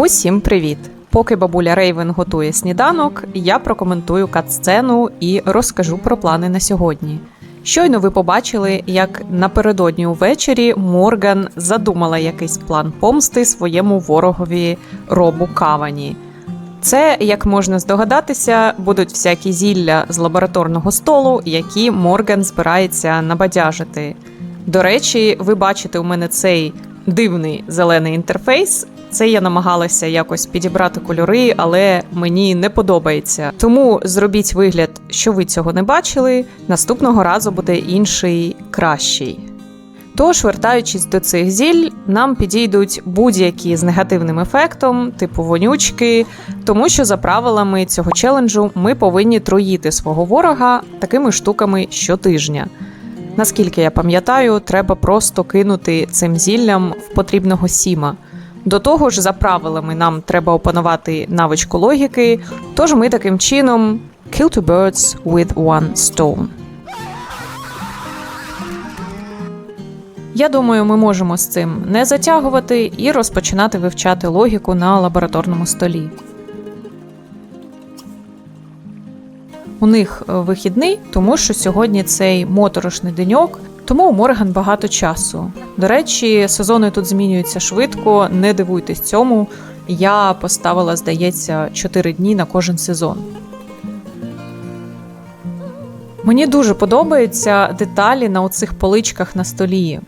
Усім привіт! Поки бабуля Рейвен готує сніданок, я прокоментую кат-сцену і розкажу про плани на сьогодні. Щойно ви побачили, як напередодні увечері Морган задумала якийсь план помсти своєму ворогові робу Кавані. Це, як можна здогадатися, будуть всякі зілля з лабораторного столу, які Морган збирається набадяжити. До речі, ви бачите у мене цей дивний зелений інтерфейс. Це я намагалася якось підібрати кольори, але мені не подобається. Тому зробіть вигляд, що ви цього не бачили. Наступного разу буде інший кращий. Тож, вертаючись до цих зіль, нам підійдуть будь-які з негативним ефектом, типу вонючки, тому що за правилами цього челенджу ми повинні троїти свого ворога такими штуками щотижня. Наскільки я пам'ятаю, треба просто кинути цим зіллям в потрібного сіма. До того ж, за правилами нам треба опанувати навичку логіки, тож ми таким чином kill two birds with one stone. Я думаю, ми можемо з цим не затягувати і розпочинати вивчати логіку на лабораторному столі. У них е, вихідний, тому що сьогодні цей моторошний деньок, тому у Морган багато часу. До речі, сезони тут змінюються швидко, не дивуйтесь цьому. Я поставила, здається, 4 дні на кожен сезон. Мені дуже подобаються деталі на оцих поличках на столі.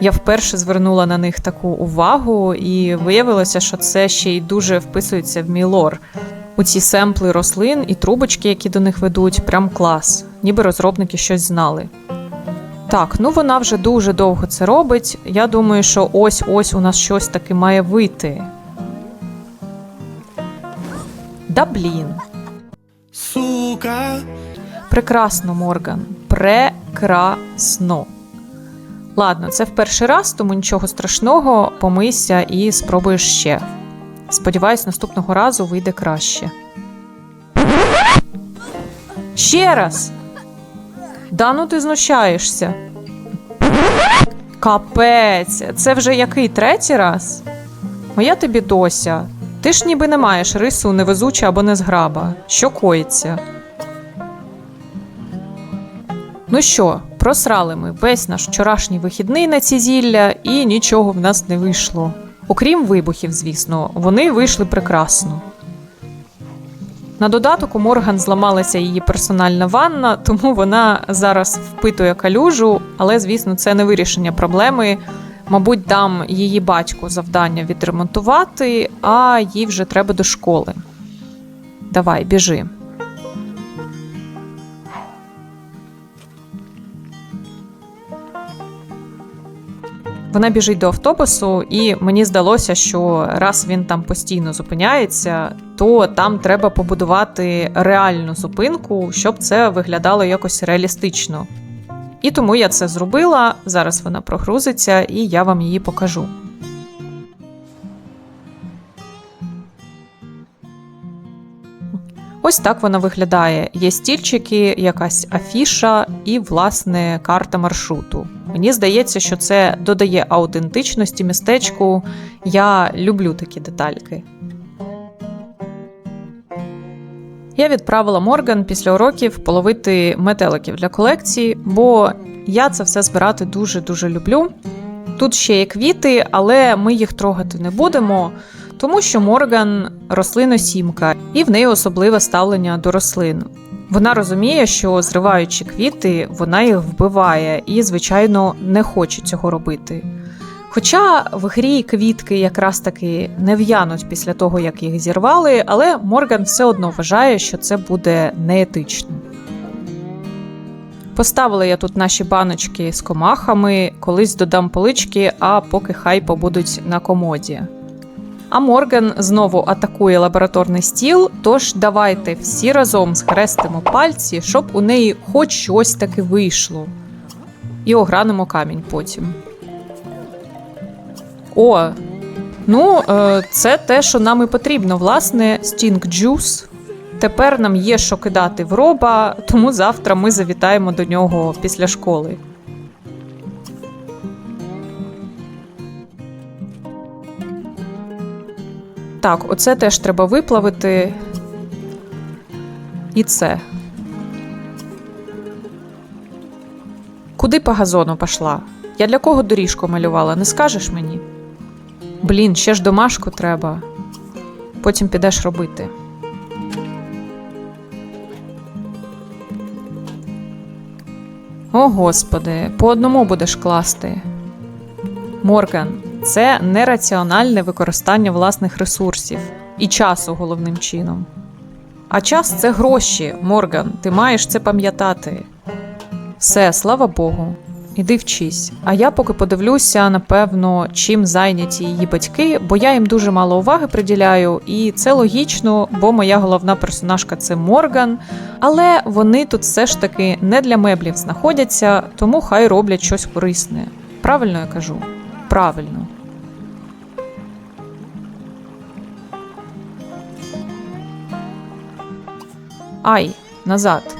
Я вперше звернула на них таку увагу, і виявилося, що це ще й дуже вписується в мій лор. У ці семпли рослин і трубочки, які до них ведуть, прям клас, ніби розробники щось знали. Так, ну вона вже дуже довго це робить. Я думаю, що ось-ось у нас щось таки має вийти. Да блін. Сука, Прекрасно, Морган. Прекрасно. Ладно, це в перший раз, тому нічого страшного. Помийся і спробуєш ще. Сподіваюсь, наступного разу вийде краще. Ще раз. Да ну ти знущаєшся. Капець, це вже який третій раз? Моя тобі дося. Ти ж ніби не маєш рису невезуча або незграба. Що коїться? Ну що, просрали ми весь наш вчорашній вихідний на ці зілля, і нічого в нас не вийшло. Окрім вибухів, звісно, вони вийшли прекрасно. На додаток у Морган зламалася її персональна ванна, тому вона зараз впитує калюжу, але, звісно, це не вирішення проблеми. Мабуть, дам її батьку завдання відремонтувати, а їй вже треба до школи. Давай, біжи. Вона біжить до автобусу, і мені здалося, що раз він там постійно зупиняється, то там треба побудувати реальну зупинку, щоб це виглядало якось реалістично. І тому я це зробила. Зараз вона прогрузиться, і я вам її покажу. Ось так вона виглядає. Є стільчики, якась афіша і, власне, карта маршруту. Мені здається, що це додає аутентичності містечку. Я люблю такі детальки. Я відправила Морган після уроків половити метеликів для колекції, бо я це все збирати дуже-дуже люблю. Тут ще є квіти, але ми їх трогати не будемо, тому що Морган рослиносімка, і в неї особливе ставлення до рослин. Вона розуміє, що зриваючи квіти, вона їх вбиває і, звичайно, не хоче цього робити. Хоча в грі квітки якраз таки не в'януть після того, як їх зірвали, але Морган все одно вважає, що це буде неетично. Поставила я тут наші баночки з комахами, колись додам полички, а поки хай побудуть на комоді. А Морган знову атакує лабораторний стіл. Тож давайте всі разом схрестимо пальці, щоб у неї хоч щось таки вийшло. І огранимо камінь потім. О, ну, е, це те, що нам і потрібно. Власне, Juice. Тепер нам є що кидати в роба, тому завтра ми завітаємо до нього після школи. Так, оце теж треба виплавити. І це. Куди по газону пішла? Я для кого доріжку малювала, не скажеш мені? Блін, ще ж домашку треба. Потім підеш робити. О, господи, по одному будеш класти. Морган, це нераціональне використання власних ресурсів і часу головним чином. А час це гроші, Морган, ти маєш це пам'ятати. Все, слава Богу. Іди вчись. А я поки подивлюся, напевно, чим зайняті її батьки, бо я їм дуже мало уваги приділяю, і це логічно, бо моя головна персонажка це Морган. Але вони тут все ж таки не для меблів знаходяться, тому хай роблять щось корисне. Правильно я кажу? Правильно. Ай, назад.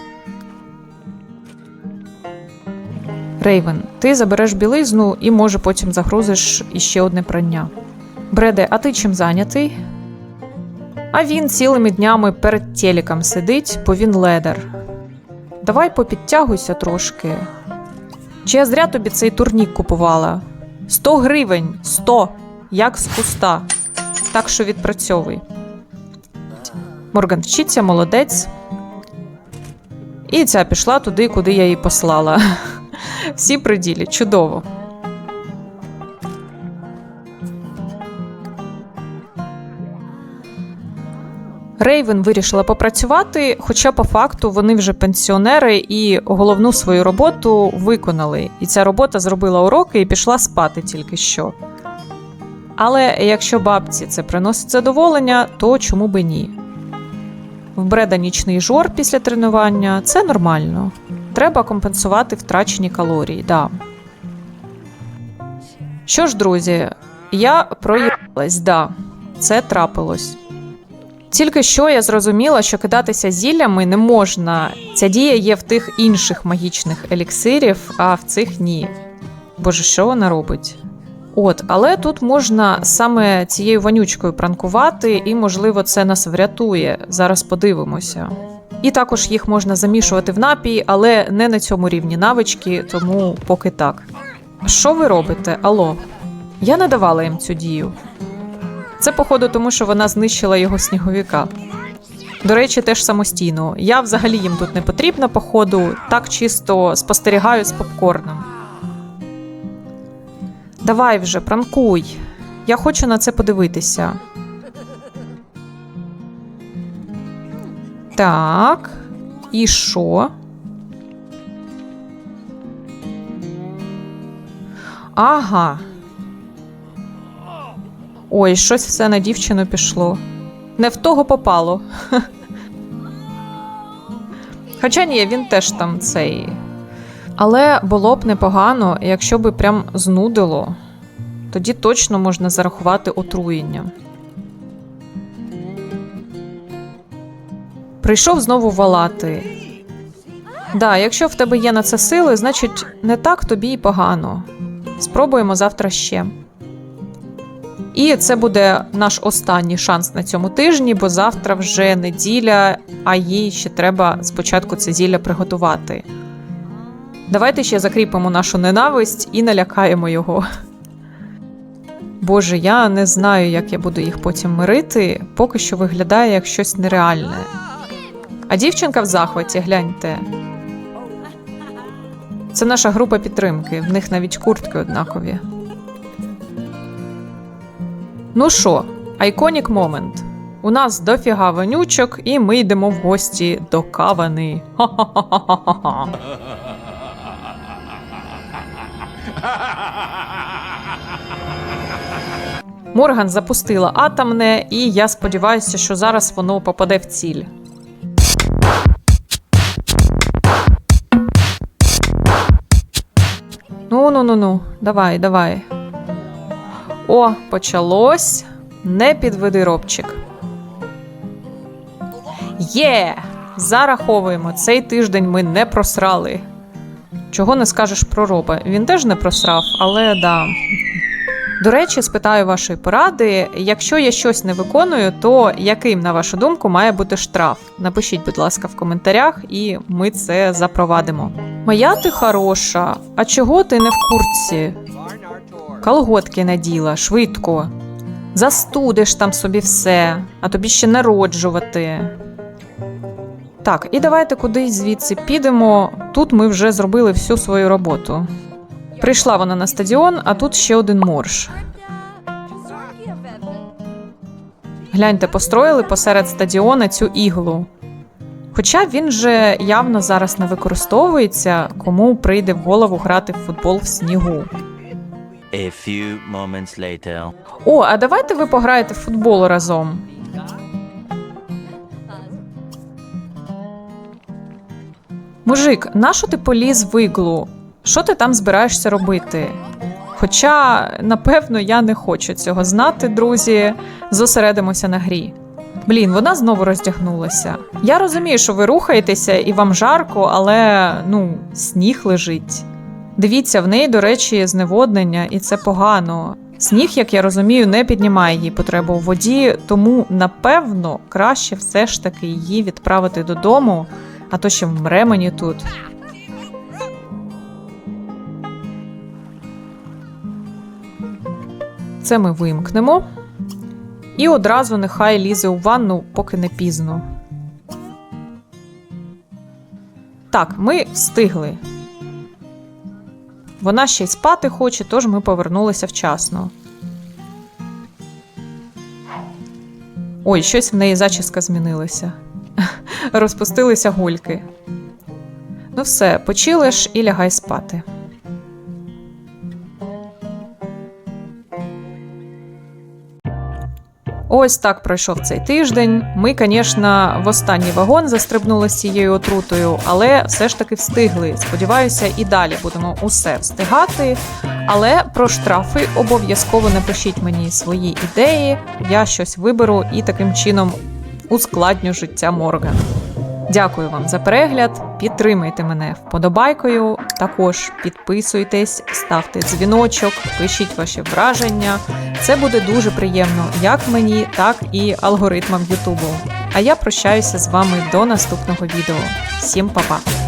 Рейвен, ти забереш білизну і, може, потім загрузиш іще одне прання. Бреде, а ти чим зайнятий? А він цілими днями перед телеком сидить, бо він ледер. Давай попідтягуйся трошки. Чи я зря тобі цей турнік купувала? 100 гривень, 100, як з куста. Так що відпрацьовуй. Морган вчиться, молодець. І ця пішла туди, куди я її послала. Всі при ділі, чудово. Рейвен вирішила попрацювати, хоча по факту вони вже пенсіонери і головну свою роботу виконали. І ця робота зробила уроки і пішла спати тільки що. Але якщо бабці це приносить задоволення, то чому би ні? В Бреда нічний жор після тренування це нормально. Треба компенсувати втрачені калорії, да. Що ж, друзі, я проїхалась, да, це трапилось. Тільки що я зрозуміла, що кидатися зіллями не можна. Ця дія є в тих інших магічних еліксирів, а в цих ні. Боже, що вона робить? От, але тут можна саме цією вонючкою пранкувати, і, можливо, це нас врятує. Зараз подивимося. І також їх можна замішувати в напій, але не на цьому рівні навички, тому поки так. Що ви робите? Алло? Я не давала їм цю дію. Це, походу, тому що вона знищила його сніговіка. До речі, теж самостійно. Я взагалі їм тут не потрібна, походу, так чисто спостерігаю з попкорном. Давай вже, пранкуй. Я хочу на це подивитися. Так. І що? Ага. Ой, щось все на дівчину пішло. Не в того попало. Хоча ні, він теж там цей. Але було б непогано, якщо би прям знудило. Тоді точно можна зарахувати отруєння. Прийшов знову валати. Да, якщо в тебе є на це сили, значить не так тобі й погано. Спробуємо завтра ще. І це буде наш останній шанс на цьому тижні, бо завтра вже неділя, а їй ще треба спочатку це зілля приготувати. Давайте ще закріпимо нашу ненависть і налякаємо його. Боже, я не знаю, як я буду їх потім мирити, поки що виглядає як щось нереальне. А дівчинка в захваті, гляньте. Це наша група підтримки, в них навіть куртки однакові. Ну що, айконік момент. У нас дофіга вонючок, і ми йдемо в гості до кавани. Ха-ха-ха-ха-ха. Морган запустила атомне, і я сподіваюся, що зараз воно попаде в ціль. Ну, ну, ну, ну, давай, давай. О, почалось. Не підведи робчик. Є! Зараховуємо. Цей тиждень ми не просрали. Чого не скажеш про роба? Він теж не просрав, але да. До речі, спитаю вашої поради. Якщо я щось не виконую, то яким, на вашу думку, має бути штраф? Напишіть, будь ласка, в коментарях, і ми це запровадимо. Моя ти хороша. А чого ти не в куртці? Колготки наділа, швидко. Застудиш там собі все, а тобі ще народжувати. Так, і давайте кудись звідси підемо. Тут ми вже зробили всю свою роботу. Прийшла вона на стадіон, а тут ще один морж. Гляньте, построїли посеред стадіона цю іглу. Хоча він же явно зараз не використовується, кому прийде в голову грати в футбол в снігу. A few moments later. О, а давайте ви пограєте в футбол разом. Мужик, нащо ти поліз в іглу? Що ти там збираєшся робити? Хоча, напевно, я не хочу цього знати, друзі. Зосередимося на грі. Блін, вона знову роздягнулася. Я розумію, що ви рухаєтеся і вам жарко, але ну, сніг лежить. Дивіться, в неї, до речі, зневоднення, і це погано. Сніг, як я розумію, не піднімає їй потребу у воді, тому напевно краще все ж таки її відправити додому, а то ще вмре мені тут. Це ми вимкнемо. І одразу нехай лізе у ванну, поки не пізно. Так, ми встигли. Вона ще й спати хоче, тож ми повернулися вчасно. Ой, щось в неї зачіска змінилася. Розпустилися гульки. Ну все, почилиш і лягай спати. Ось так пройшов цей тиждень. Ми, звісно, в останній вагон застрибнули з цією отрутою, але все ж таки встигли. Сподіваюся, і далі будемо усе встигати. Але про штрафи обов'язково напишіть мені свої ідеї. Я щось виберу і таким чином ускладню життя Морган. Дякую вам за перегляд. Підтримайте мене вподобайкою. Також підписуйтесь, ставте дзвіночок, пишіть ваші враження. Це буде дуже приємно як мені, так і алгоритмам Ютубу. А я прощаюся з вами до наступного відео. Всім па-па!